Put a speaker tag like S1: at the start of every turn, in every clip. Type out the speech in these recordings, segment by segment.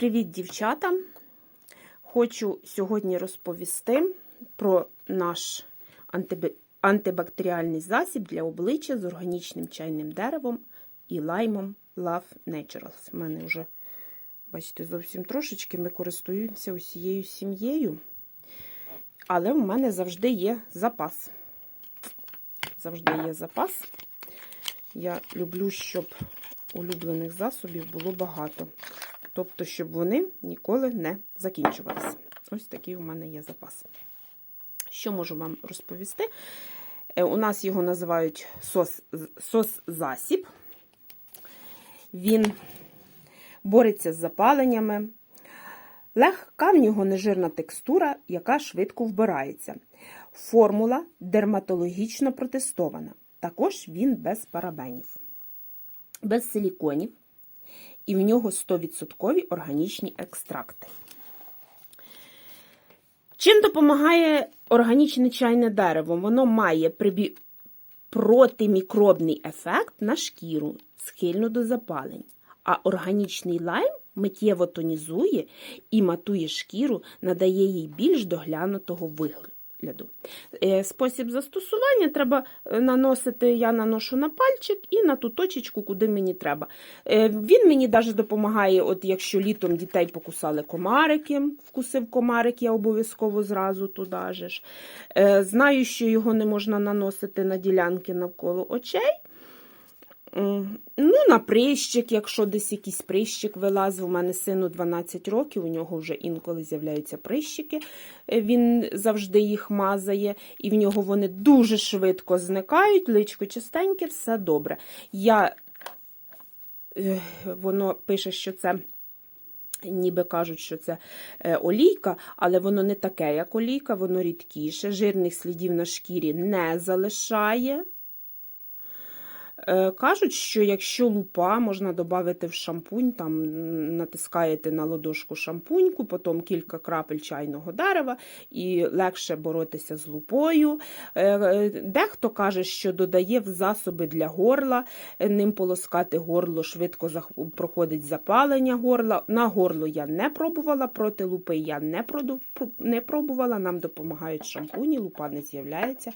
S1: Привіт, дівчата! Хочу сьогодні розповісти про наш антибактеріальний засіб для обличчя з органічним чайним деревом і лаймом Love Naturals. У мене вже, бачите, зовсім трошечки ми користуємося усією сім'єю, але в мене завжди є запас. Завжди є запас. Я люблю, щоб улюблених засобів було багато. Тобто, щоб вони ніколи не закінчувалися. Ось такий у мене є запас. Що можу вам розповісти? Е, У нас його називають сос, сос-засіб. Він бореться з запаленнями. Легка в нього нежирна текстура, яка швидко вбирається. Формула дерматологічно протестована. Також він без парабенів, без силіконів, і в нього 100% органічні екстракти. Чим допомагає органічне чайне дерево? Воно має прибі... протимікробний ефект на шкіру, схильну до запалень, а органічний лайм миттєво тонізує і матує шкіру, надає їй більш доглянутого вигляду. Е, Спосіб застосування треба е, наносити, я наношу на пальчик і на ту точечку, куди мені треба. Е, Він мені навіть допомагає, от якщо літом дітей покусали комарики, вкусив комарик, я обов'язково зразу туди ж. Знаю, що його не можна наносити на ділянки навколо очей. Ну, на прищик, якщо десь якийсь прищик вилазив, у мене сину 12 років, у нього вже інколи з'являються прищики, Е, він завжди їх мазає, і в нього вони дуже швидко зникають, личко чистеньке, все добре. Я, е, Воно пише, що це. Ніби кажуть, що це е, олійка, але воно не таке, як олійка, воно рідкіше, жирних слідів на шкірі не залишає. Е, Кажуть, що якщо лупа, можна додати в шампунь, там натискаєте на ладошку шампуньку, потім кілька крапель чайного дерева і легше боротися з лупою. Е, е, Дехто каже, що додає в засоби для горла, ним полоскати горло, швидко проходить запалення горла. На горло я не пробувала, проти лупи я не, проду- не пробувала. Нам допомагають шампуні, лупа не з'являється.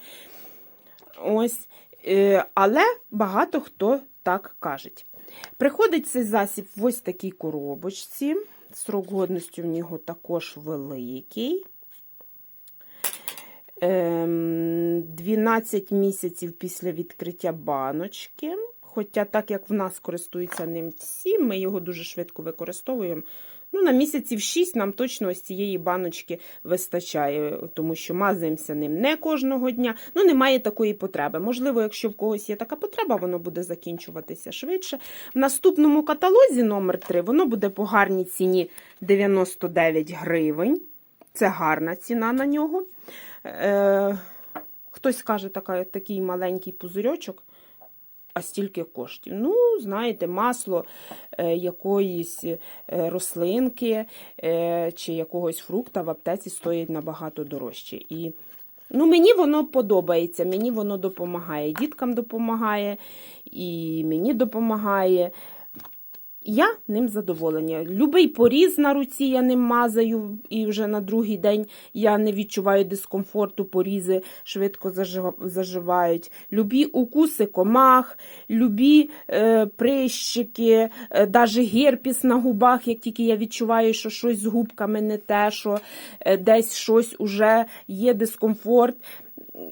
S1: Ось. Е, Але багато хто так каже. Приходить цей засіб в ось такій коробочці. Срок годності в нього також великий. Ем, 12 місяців після відкриття баночки. Хоча, так як в нас користуються ним всі, ми його дуже швидко використовуємо. Ну, На місяців 6 нам точно ось цієї баночки вистачає, тому що мазаємося ним не кожного дня. Ну, немає такої потреби. Можливо, якщо в когось є така потреба, воно буде закінчуватися швидше. В наступному каталозі номер 3 воно буде по гарній ціні 99 гривень. Це гарна ціна на нього. Е, Хтось каже, така, такий маленький пузирьочок. А стільки коштів. Ну, знаєте, масло е, якоїсь е, рослинки е, чи якогось фрукта в аптеці стоїть набагато дорожче. І ну, мені воно подобається, мені воно допомагає. Діткам допомагає, і мені допомагає. Я ним задоволена. Любий поріз на руці я ним мазаю, і вже на другий день я не відчуваю дискомфорту, порізи швидко заживають. Любі укуси комах, любі е, прищики, е, навіть герпіс на губах, як тільки я відчуваю, що щось з губками не те, що е, десь щось уже є дискомфорт.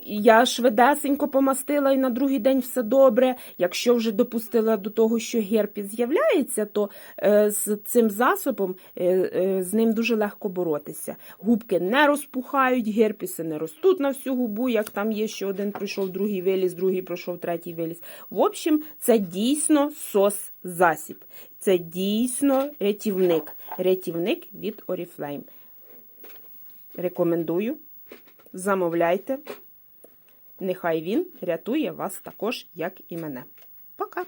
S1: Я швидесенько помастила і на другий день все добре. Якщо вже допустила до того, що герпес з'являється, то е, з цим засобом е, е, з ним дуже легко боротися. Губки не розпухають, герпеси не ростуть на всю губу, як там є, що один пройшов, другий виліз, другий пройшов, третій виліз. В общем, це дійсно сос-засіб. Це дійсно рятівник. Рятівник від Oriflame. Рекомендую. Замовляйте. Нехай він рятує вас також, як і мене. Пока!